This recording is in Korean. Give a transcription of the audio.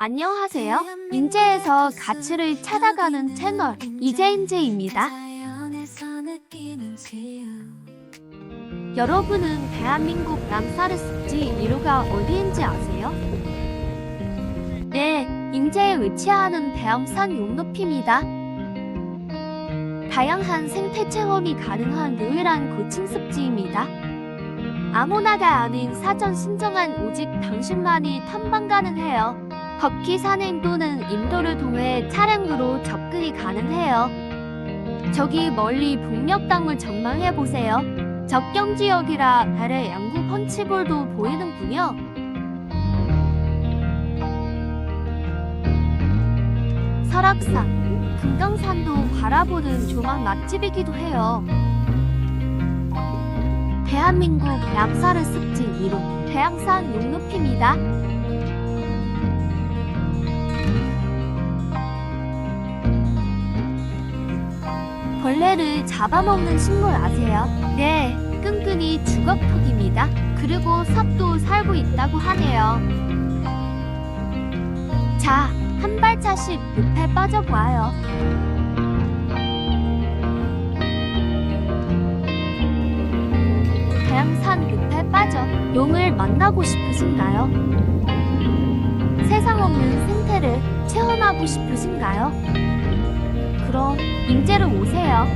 안녕하세요. 인제에서 가치를 찾아가는 채널 이재인재입니다. 여러분은 대한민국 남사르 습지 1호가 어디인지 아세요? 네, 인제에 위치하는 대암산 용높이입니다. 다양한 생태 체험이 가능한 유일한 고층 습지입니다. 아무나가 아닌 사전 신청한 오직 당신만이 탐방 가능해요. 걷기 산행 또는 인도를 통해 차량으로 접근이 가능해요. 저기 멀리 북녘땅을 전망해 보세요. 접경 지역이라 달의 양구 펀치볼도 보이는군요. 설악산, 금강산도 바라보는 조망 맛집이기도 해요. 대한민국 람사르 습지 1호 대양산 용높이입니다. 벌레를 잡아먹는 식물 아세요? 네, 끈끈이 주걱턱입니다. 그리고 삽도 살고 있다고 하네요. 자, 한 발자씩 늪에 빠져봐요. 대양산 늪에 빠져 용을 만나고 싶으신가요? 세상 없는 생태를 체험하고 싶으신가요? 그럼 인재로 오세요.